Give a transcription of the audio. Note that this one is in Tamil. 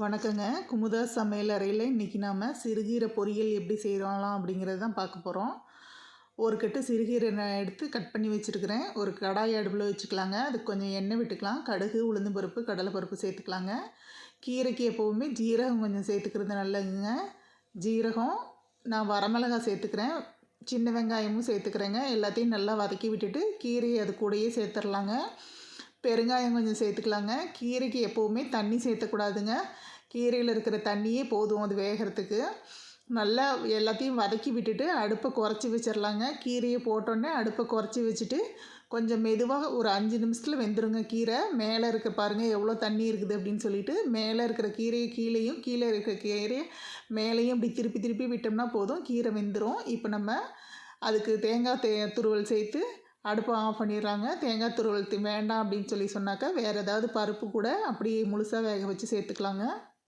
வணக்கங்க. குமுதா சமையல் அறையில் இன்றைக்கி நாம் சிறுகீரை பொரியல் எப்படி செய்யலாம் அப்படிங்கிறது தான் பார்க்க போகிறோம் ஒரு கட்டு சிறுகீரை நான் எடுத்து கட் பண்ணி வச்சுருக்கிறேன். ஒரு கடாய் அடுப்பில் வச்சுக்கலாங்க. அதுக்கு கொஞ்சம் எண்ணெய் விட்டுக்கலாம். கடுகு உளுந்து பருப்பு கடலை பருப்பு சேர்த்துக்கலாங்க. கீரைக்கு எப்போவுமே ஜீரகம் கொஞ்சம் சேர்த்துக்கிறது நல்லதுங்க. ஜீரகம் நான் வரமிளகாய் சேர்த்துக்கிறேன். சின்ன வெங்காயமும் சேர்த்துக்கிறேங்க. எல்லாத்தையும் நல்லா வதக்கி விட்டுட்டு கீரையை அது கூடயே சேர்த்துடலாங்க பெருங்காயம் கொஞ்சம் சேர்த்துக்கலாங்க. கீரைக்கு எப்போவுமே தண்ணி சேர்த்தக்கூடாதுங்க. கீரையில் இருக்கிற தண்ணியே போதும் அது வேகிறதுக்கு. நல்லா எல்லாத்தையும் வதக்கி விட்டுட்டு அடுப்பை குறைச்சி வச்சிடலாங்க கீரையை போட்டோன்னே அடுப்பை குறைச்சி வச்சுட்டு கொஞ்சம் மெதுவாக ஒரு அஞ்சு நிமிஷத்தில் வெந்துருங்க கீரை. மேலே இருக்க பாருங்கள் எவ்வளோ தண்ணி இருக்குது அப்படின்னு சொல்லிட்டு மேலே இருக்கிற கீரையை கீழேயும் கீழே இருக்கிற கீரையை மேலேயும் இப்படி திருப்பி திருப்பி விட்டோம்னா போதும். கீரை வெந்துடும் இப்போ நம்ம அதுக்கு தேங்காய் தே துருவல் சேர்த்து அடுப்பை ஆஃப் பண்ணிடுறாங்க. தேங்காய் துருவல் வேண்டாம் அப்படின்னு சொல்லி சொன்னாக்கா வேறு ஏதாவது பருப்பு கூட அப்படியே முழுசாக வேக வச்சு சேர்த்துக்கலாங்க.